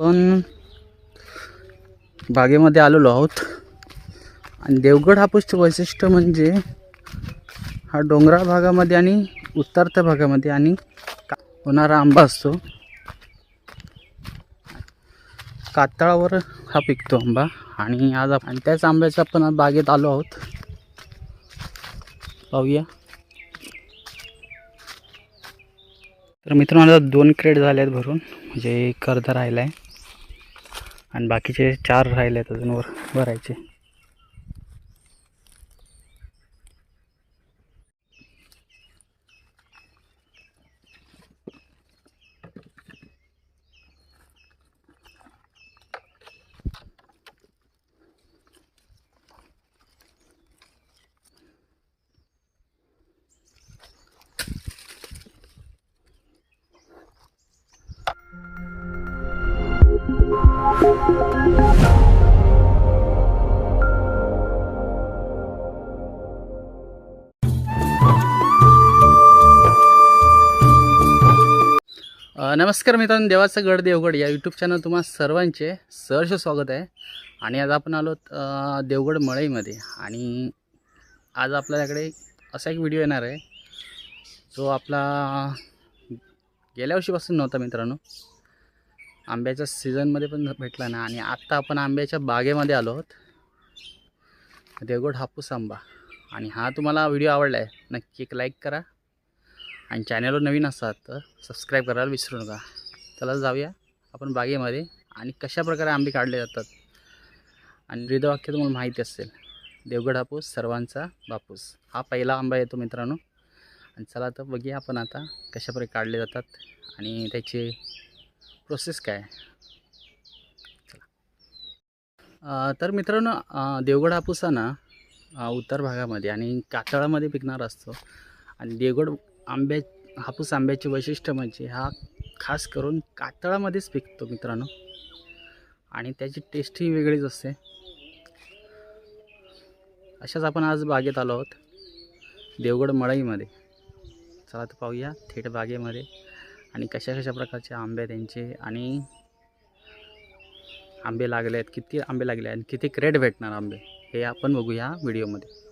पण बागेमध्ये आलेलो आहोत. आणि देवगड हापूसचं वैशिष्ट्य म्हणजे हा डोंगराळ भागामध्ये आणि उत्तरत्या भागामध्ये आणि का होणारा आंबा असतो. कातळावर हा पिकतो आंबा. आणि आज आपण त्याच आंब्याच्या आपण बागेत आलो आहोत. पाहूया. तर मित्रांनो आता दोन क्रेट झाले आहेत भरून. म्हणजे एक अर्धा राहिला आहे आणि बाकीचे चार राहिले आहेत अजून वर भरायचे. नमस्कार मित्रांनो देवाचं गड देवगड या यूट्यूब चॅनल तुम्हा सर्वांचे सहर्ष स्वागत आहे. आणि आज आपण आलो देवगड मळईमध्ये. आणि आज आपल्याकडे असा एक व्हिडिओ येणार आहे जो आपला गेल्या वर्षीपासून नव्हता मित्रांनो. आंब्याच्या सीझनमध्ये पण भेटला ना आणि आत्ता आपण आंब्याच्या बागेमध्ये आलो आहोत देवगड हापूस आंबा. आणि हा तुम्हाला व्हिडिओ आवडला आहे नक्की एक लाईक करा. आणि चॅनलवर नवीन असाल तर सबस्क्राईब करायला विसरू नका. चला जाऊया आपण बागेमध्ये आणि कशा प्रकारे आंबे काढले जातात. आणि ब्रीदवाक्य तुम्हाला माहिती असेल. देवगड हापूस सर्वांचा बापूस. हा पहिला आंबा येतो मित्रांनो. आणि चला तर बघूया आपण आता कशाप्रकारे काढले जातात आणि त्याची प्रोसेस काय. चला. तर मित्रांनो देवगड हापूस हा ना उत्तर भागामध्ये आणि कातळामध्ये पिकणारा असतो. आणि देवगड आंब्या हापूस आंब्याचे वैशिष्ट्य म्हणजे हा खास करून कातळामध्येच पिकतो मित्रांनो. आणि त्याची टेस्टही वेगळीच असते. अशाच आपण आज बागेत आलो आहोत. देवगड मळईमध्ये. चला तर पाहूया थेट बागेमध्ये आणि कशा कशा प्रकारचे आंबे त्यांचे आणि आंबे लागले आहेत किती आंबे लागले आहेत आणि किती क्रेट भेटणार आंबे हे आपण बघूया व्हिडिओमध्ये.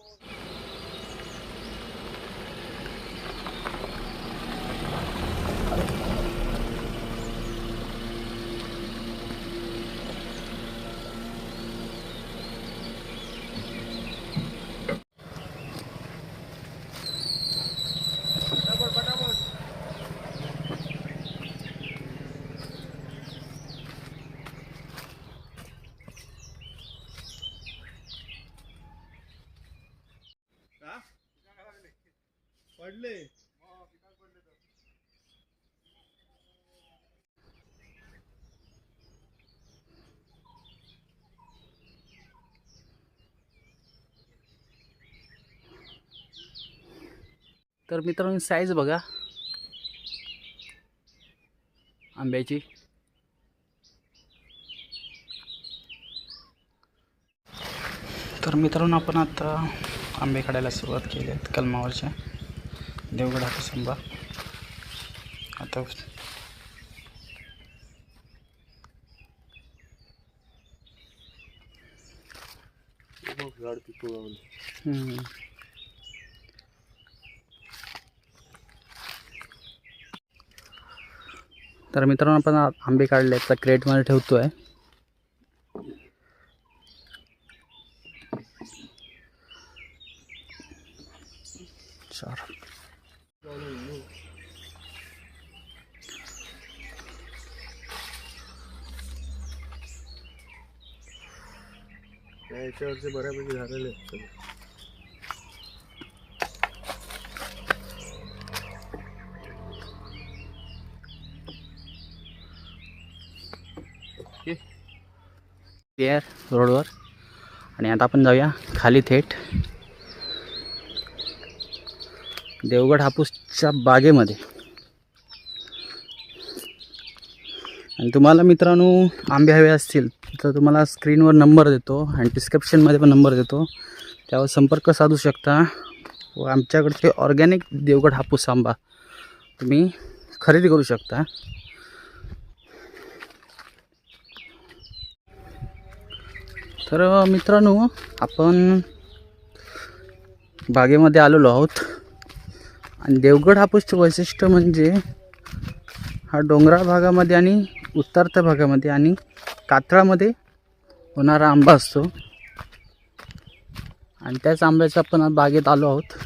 पडले. तर मित्रांनो साईज बघा. आंब्याची. तर मित्रांनो आपण आता आंबे काढायला सुरुवात केली आहेत कलमावरच्या देवगड हापूस आता तर मित्रांनो आपण आंबे काढले. आहेत तर क्रेटमध्ये ठेवतो आहे चार. याच्यावरचे बऱ्यापैकी झालेले आहेत सगळे. रोडवर आणि आता आपण जाऊया खाली थेट. देवगड हापूसच्या बागेमध्ये. आणि तुम्हाला मित्रांनो आंबे हवे असतील तर तुम्हाला स्क्रीनवर नंबर देतो आणि डिस्क्रिप्शनमध्ये पण नंबर देतो. त्यावर संपर्क साधू शकता. व आमच्याकडचे ऑर्गॅनिक देवगड हापूस आंबा तुम्ही खरेदी करू शकता. तर मित्रांनो आपण बागेमध्ये आलेलो आहोत. आणि देवगड हापूसचं वैशिष्ट्य म्हणजे हा डोंगराळ भागामध्ये आणि उत्तरत्य भागामध्ये आणि कातळामध्ये होणारा आंबा असतो. आणि त्याच आंब्याच्या आपण बागेत आलो आहोत.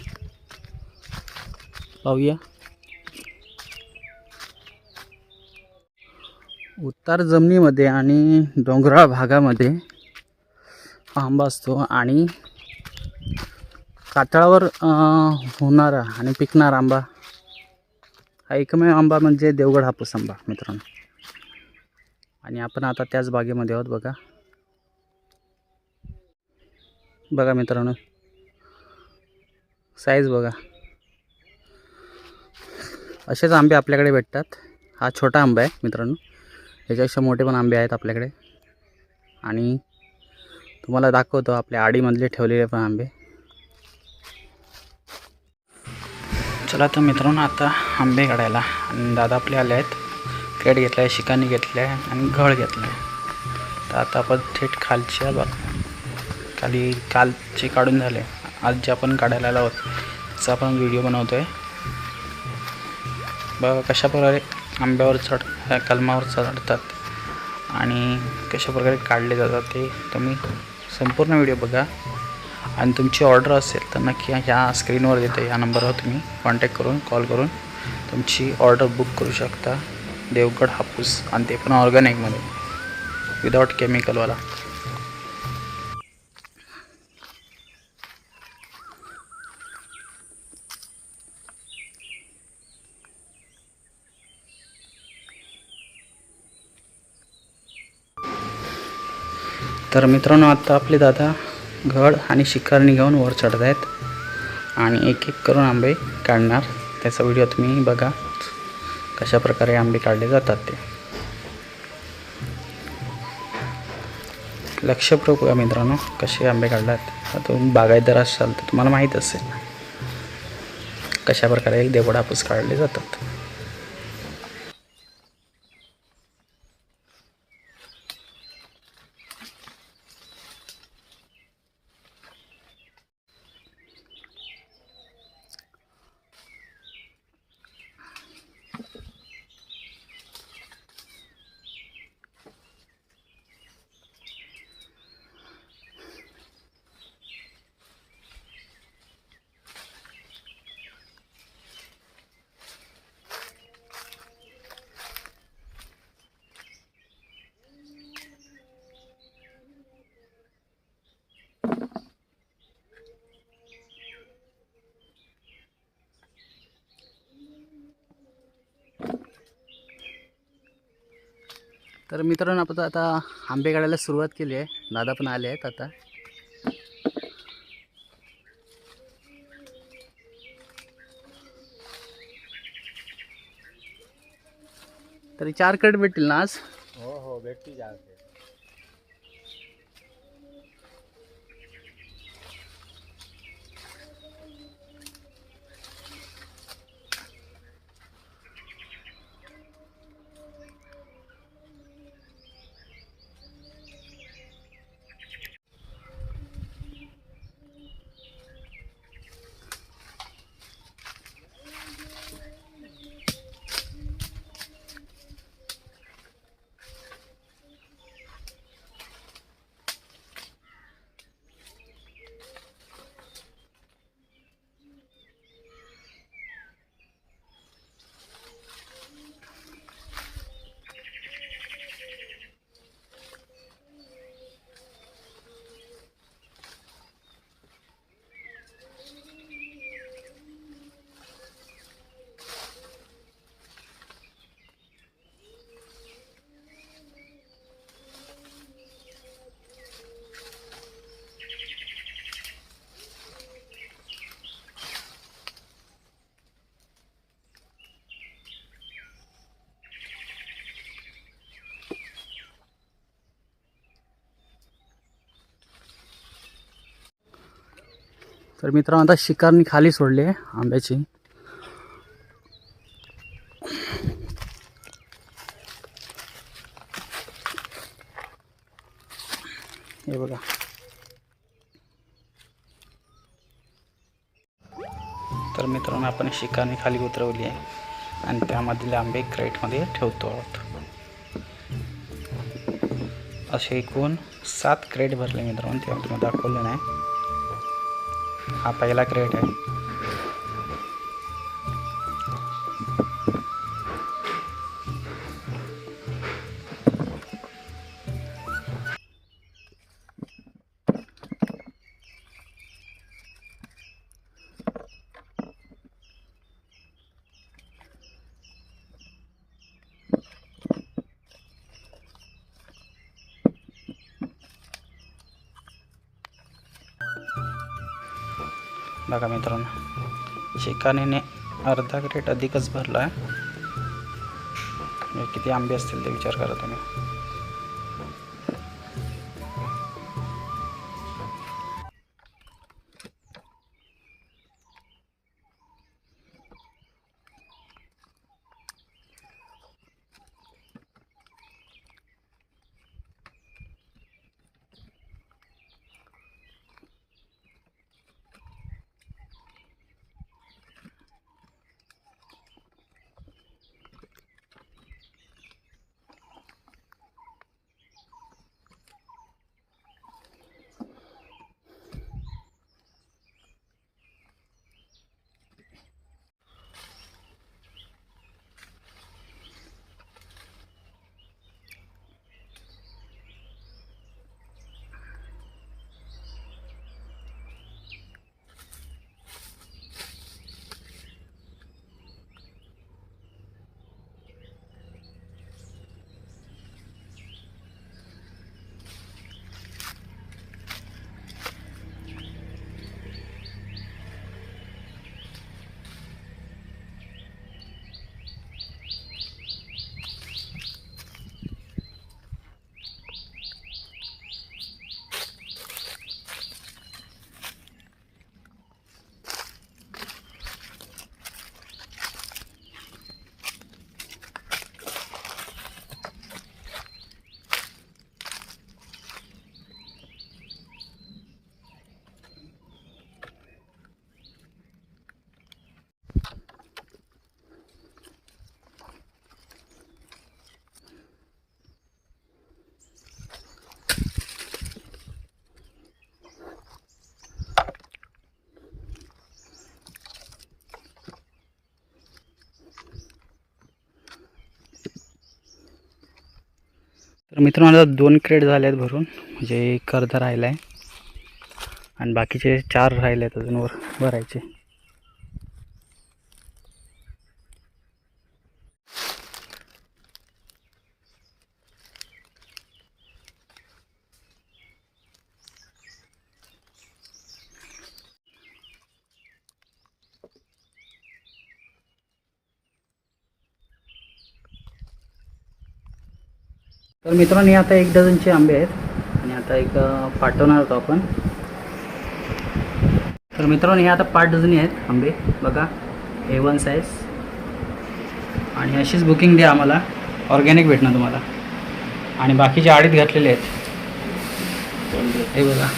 पाहूया. उत्तर जमिनीमध्ये आणि डोंगराळ भागामध्ये हा आंबा असतो आणि कातळावर होणारा आणि पिकणारा आंबा हा एकमेव आंबा म्हणजे देवगड हापूस आंबा मित्रांनो. आणि आपण आता त्याच बागेमध्ये आहोत बघा. बघा मित्रांनो साईज बघा. असेच आंबे आपल्याकडे भेटतात. हा छोटा आंबा आहे मित्रांनो. याच्यापेक्षा मोठे पण आंबे आहेत आपल्याकडे. आणि तुम्हाला दाखवतो आपल्या आडीमधले ठेवलेले पण आंबे. चला तर मित्रांनो आता आंबे काढायला. आणि दादा आपले आले आहेत. कॅट घेतला आहे शिकानी घेतला आहे आणि घळ घेतला आहे तर आता आपण थेट खालच्या बघ खाली कालचे काढून झाले. आज जे आपण काढायला आलो आहोत. त्याचा आपण व्हिडिओ बनवतो आहे बघा कशा प्रकारे आंब्यावर चढ ह्या कलमावर चढतात आणि कशा प्रकारे काढले जातात ते तुम्ही संपूर्ण व्हिडिओ बघा. आणि तुमची ऑर्डर असेल तर नक्की ह्या स्क्रीनवर देते. या नंबरवर तुम्ही कॉन्टॅक्ट करून कॉल करून तुमची ऑर्डर बुक करू शकता. देवगड हापूस आणि ते पण ऑर्गॅनिकमध्ये विदाऊट केमिकलवाला तर मित्रांनो आता आपले दादा घड आणि शिकारणी घेऊन वर चढत आहेत आणि एक एक करून आंबे काढणार. त्याचा व्हिडिओ तुम्ही बघा. कशा प्रकारे आंबे काढले जातात ते. लक्षपूर्वक बघा मित्रांनो कसे आंबे काढतात तुम्ही बागायतदार असाल तर तुम्हाला माहीत असेल कशा प्रकारे देवडापूस काढले जातात. तर मित्रांनो आपण आता आंबे काढायला सुरुवात केली आहे. दादा पण आले आहेत आता. तरी चार कट भेटतील ना आज? हो हो भेटतील जाते तर मित्रांनो आता शिकारनी खाली सोडली आहे आंब्याची. हे बघा. तर मित्रांनो आपण शिकारनी खाली उतरवली आहे आणि त्यामधील आंबे क्रेटमध्ये ठेवतो आहोत. असे एकूण सात क्रेट भरले मित्रांनो ते दाखवले नाही. हा पहिला क्रेट आहे. बघा मित्रांनो. शिकानेने अर्धा क्रेट अधिकच भरला आहे. म्हणजे किती आंबे असतील ते विचार करा तुम्ही. तर मित्रांनो आता दोन क्रेट झाले आहेत भरून. म्हणजे एक अर्धा राहिला आहे आणि बाकीचे चार राहिले आहेत अजून वर भरायचे. तर मित्रांनो आता एक डझनचे आंबे आहेत. आणि आता एक पाठवणार होतो आपण. तर मित्रांनो हे आता पाच डझनी आहेत आंबे. बघा ए वन साईज आणि अशीच बुकिंग द्या आम्हाला. ऑर्गॅनिक भेटणार तुम्हाला. आणि बाकीचे आडीत घातलेले आहेत. हे बघा.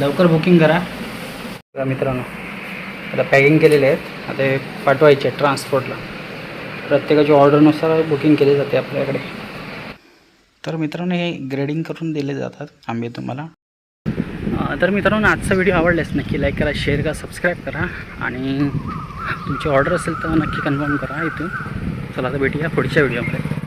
लवकर बुकिंग करा. बघा मित्रांनो. आता पॅकिंग केलेले आहेत. आता हे पाठवायचे आहेत ट्रान्सपोर्टला प्रत्येकाच्या ऑर्डरनुसार बुकिंग केली जाते आपल्याकडे. तर मित्रांनो हे ग्रेडिंग करून दिले जातात. आंबे तुम्हाला तर मित्रांनो आजचा व्हिडिओ आवडल्यास नक्की लाईक करा शेअर करा सबस्क्राईब करा आणि तुमची ऑर्डर असेल तर नक्की कन्फर्म करा इथून. चला आता भेटूया पुढच्या व्हिडिओमध्ये